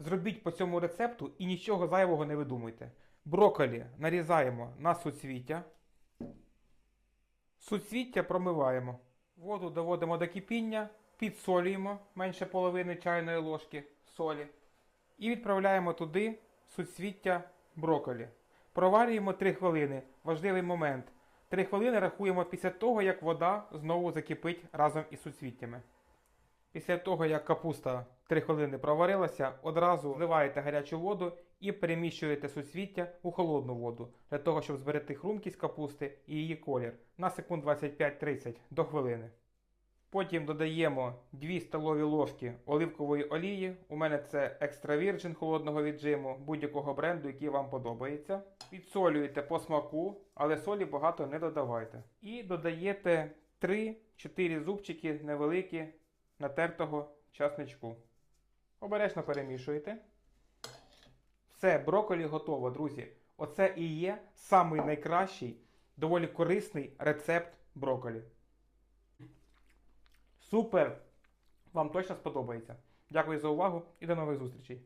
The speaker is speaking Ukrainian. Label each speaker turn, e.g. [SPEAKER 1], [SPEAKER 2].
[SPEAKER 1] Зробіть по цьому рецепту і нічого зайвого не видумуйте. Брокколі нарізаємо на суцвіття. Суцвіття промиваємо. Воду доводимо до кипіння, підсолюємо менше половини чайної ложки солі. І відправляємо туди суцвіття брокколі. Проварюємо 3 хвилини. Важливий момент. 3 хвилини рахуємо після того, як вода знову закипить разом із суцвіттями. Після того, як капуста 3 хвилини проварилася, одразу вливаєте гарячу воду і переміщуєте суцвіття у холодну воду для того, щоб зберегти хрумкість капусти і її колір на секунд 25-30 до хвилини. Потім додаємо 2 столові ложки оливкової олії. У мене це екстра вірджин холодного віджиму будь-якого бренду, який вам подобається. Підсолюєте по смаку, але солі багато не додавайте. І додаєте 3-4 зубчики невеликі натертого часничку. Обережно перемішуєте. Все, брокколі готово, друзі. Оце і є самий найкращий, доволі корисний рецепт брокколі. Супер! Вам точно сподобається. Дякую за увагу і до нових зустрічей.